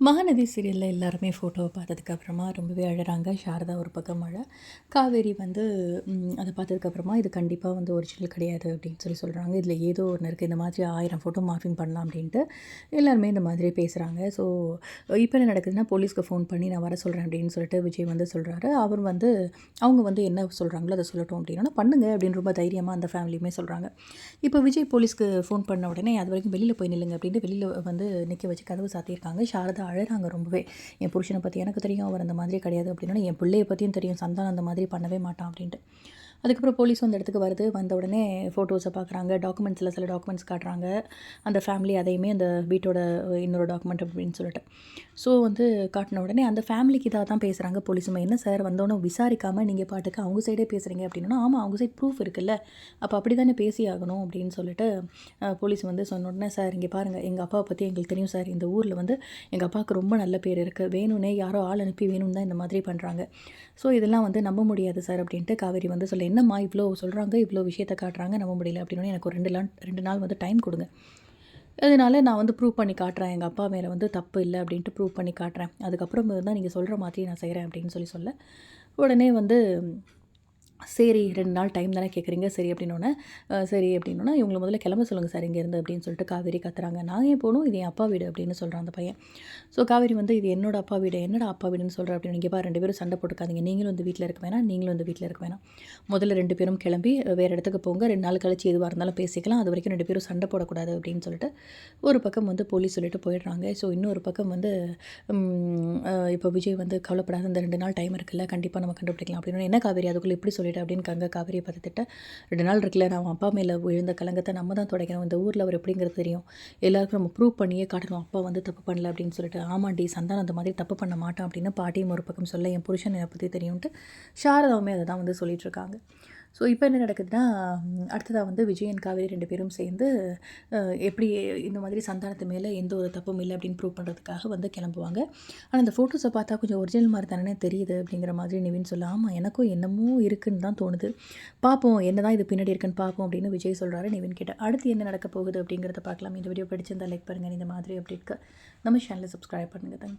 மகாநதி சீரியலில் எல்லாருமே ஃபோட்டோவை பார்த்ததுக்கப்புறமா ரொம்பவே அழகிறாங்க சாரதா ஒரு பக்கம் அழ காவேரி வந்து அதை பார்த்ததுக்கப்புறமா இது கண்டிப்பாக வந்து ஒரிஜினல் கிடையாது அப்படின்னு சொல்லி சொல்கிறாங்க இதில் ஏதோ ஒன்று இருக்குது இந்த மாதிரி ஆயிரம் ஃபோட்டோ மார்ஃபிங் பண்ணலாம் அப்படின்ட்டு எல்லாருமே இந்த மாதிரி பேசுகிறாங்க ஸோ இப்போ என்ன நடக்குதுன்னா போலீஸ்க்கு ஃபோன் பண்ணி நான் வர சொல்கிறேன் அப்படின்னு சொல்லிட்டு விஜய் வந்து சொல்கிறாரு அவர் வந்து அவங்க வந்து என்ன சொல்கிறாங்களோ அதை சொல்லட்டும் அப்படின்னா பண்ணுங்க அப்படின்னு ரொம்ப தைரியமாக அந்த ஃபேமிலியுமே சொல்கிறாங்க இப்போ விஜய் போலீஸ்க்கு ஃபோன் பண்ண உடனே அது வரைக்கும் வெளியில் போய் நில்லுங்க அப்படின்ட்டு வெளியில் வந்து நிற்க வச்சு கதவு சாத்தியிருக்காங்க. சாரதா அழறாங்க ரொம்பவே. என் புருஷனை பற்றி எனக்கு தெரியும் அவர் அந்த மாதிரி கிடையாது அப்படின்னா என் பிள்ளையை பற்றியும் தெரியும் சந்தானம் அந்த மாதிரி பண்ணவே மாட்டான் அப்படின்ட்டு. அதுக்கப்புறம் போலீஸ் அந்த இடத்துக்கு வருது வந்த உடனே ஃபோட்டோஸை பார்க்குறாங்க. டாக்குமெண்ட்ஸில் சில டாக்குமெண்ட்ஸ் காட்டுறாங்க. அந்த ஃபேமிலி அதையுமே அந்த வீட்டோட இன்னொரு டாக்குமெண்ட் அப்படின்னு சொல்லிட்டு. ஸோ வந்து காட்டின உடனே அந்த ஃபேமிலிக்கு இதாக தான் பேசுகிறாங்க போலீஸுமே என்ன சார் வந்தோடனே விசாரிக்காமல் நீங்கள் பாட்டுக்கு அவங்க சைடே பேசுகிறீங்க அப்படின்னா ஆமாம் அவங்க சைட் ப்ரூஃப் இருக்குல்ல. அப்போ அப்படி தானே பேசி ஆகணும் அப்படின்னு சொல்லிட்டு போலீஸ் வந்து சொன்ன உடனே சார் இங்கே பாருங்கள் எங்கள் அப்பாவை பற்றி எங்களுக்கு தெரியும் சார் இந்த ஊரில் வந்து எங்கள் அப்பாவுக்கு ரொம்ப நல்ல பேர் இருக்குது வேணும்னே யாரோ ஆள் அனுப்பி வேணும்னு தான் இந்த மாதிரி பண்ணுறாங்க ஸோ இதெல்லாம் வந்து நம்ப முடியாது சார் அப்படின்ட்டு காவேரி வந்து சொல்லி என்னம்மா இவ்வளோ சொல்கிறாங்க இவ்வளோ விஷயத்த காட்டுறாங்க நம்ப முடியல அப்படின்னு எனக்கு ஒரு ரெண்டு நாள் ரெண்டு நாள் வந்து டைம் கொடுங்க. அதனால நான் வந்து ப்ரூவ் பண்ணி காட்டுறேன். எங்கள் அப்பா மேலே வந்து தப்பு இல்லை அப்படின்ட்டு ப்ரூவ் பண்ணி காட்டுறேன். அதுக்கப்புறம் தான் நீங்கள் சொல்கிற மாதிரி நான் செய்கிறேன் அப்படின்னு சொல்லி சொல்ல உடனே வந்து சரி ரெண்டு நாள் டைம் தானே கேட்குறீங்க சரி அப்படின்னோடனே சரி அப்படின்னோன்னா இவங்களை முதல்ல கிளம்ப சொல்லுங்கள் சார் இங்கேருந்து அப்படின்னு சொல்லிட்டு காவேரி கத்துறாங்க. நான் ஏன் போகணும்? இது என் அப்பா வீடு அப்படின்னு சொல்கிறான் அந்த பையன். ஸோ காவேரி வந்து இது என்னோட அப்பா வீடு என்னடா அப்பா வீடுன்னு சொல்கிற அப்படின்னு நீங்கள் பா ரெண்டு பேரும் சண்டை போட்டுக்காதீங்க. நீங்களும் வந்து வீட்டில் இருக்க வேணாம் நீங்களும் வந்து வீட்டில் இருக்க வேணாம். முதல்ல ரெண்டு பேரும் கிளம்பி வேறு இடத்துக்கு போங்க. ரெண்டு நாள் கழிச்சு எதுவாக இருந்தாலும் பேசிக்கலாம். அது வரைக்கும் ரெண்டு பேரும் சண்டை போடக்கூடாது அப்படின்னு சொல்லிட்டு ஒரு பக்கம் வந்து போலீஸ் சொல்லிட்டு போயிடுறாங்க. ஸோ இன்னொரு பக்கம் வந்து இப்போ விஜய் வந்து கவலைப்படாத இந்த ரெண்டு நாள் டைம் இருக்குல்ல கண்டிப்பாக நம்ம கண்டுபிடிக்கலாம் அப்படின்னு என்ன காவேரி அதுக்குள்ளே இப்படி சொல்லிட்டு? அப்படின்னு கங்க காவேரியை பார்த்துட்டு ரெண்டு நாள் இருக்குல்ல நான் அவன் அப்பா மேலே விழுந்த கலங்கத்தை நம்ம தான் தொடங்கணும் இந்த ஊரில் அவர் எப்படிங்கிறது தெரியும். எல்லாருக்கும் நம்ம ப்ரூவ் பண்ணியே காட்டணும். அப்பா வந்து தப்பு பண்ணல அப்படின்னு சொல்லிட்டு ஆமாண்டி சந்தானம் அந்த மாதிரி தப்பு பண்ண மாட்டான் அப்படின்னு பாட்டியும் ஒரு பக்கம் சொல்ல என் புருஷன் என்னை பற்றி தெரியும்ட்டு சாரதாவுமே அதை தான் வந்து சொல்லிட்டு இருக்காங்க. ஸோ இப்போ என்ன நடக்குதுன்னா அடுத்ததாக வந்து விஜய் காவேரி ரெண்டு பேரும் சேர்ந்து எப்படி இந்த மாதிரி சந்தானத்து மேலே எந்த ஒரு தப்பும் இல்லை அப்படின்னு ப்ரூவ் பண்ணுறதுக்காக வந்து கிளம்புவாங்க. ஆனால் இந்த ஃபோட்டோஸை பார்த்தா கொஞ்சம் ஒரிஜினல் மாதிரி தானே தெரியுது அப்படிங்கிற மாதிரி நிவின் சொல்ல ஆமாம் எனக்கும் என்னமோ இருக்குன்னு தான் தோணுது. பார்ப்போம் என்ன தான் இது பின்னாடி இருக்குன்னு பார்ப்போம் அப்படின்னு விஜய் சொல்கிறாரு நிவின் கிட்ட. அடுத்து என்ன நடக்க போகுது அப்படிங்கிறத பார்க்கலாம். இந்த வீடியோ பிடிச்சிருந்தா லைக் பண்ணுங்கள் இந்த மாதிரி அப்படி இருக்க நம்ம சேனலை சப்ஸ்கிரைப் பண்ணுங்கள் தேங்க்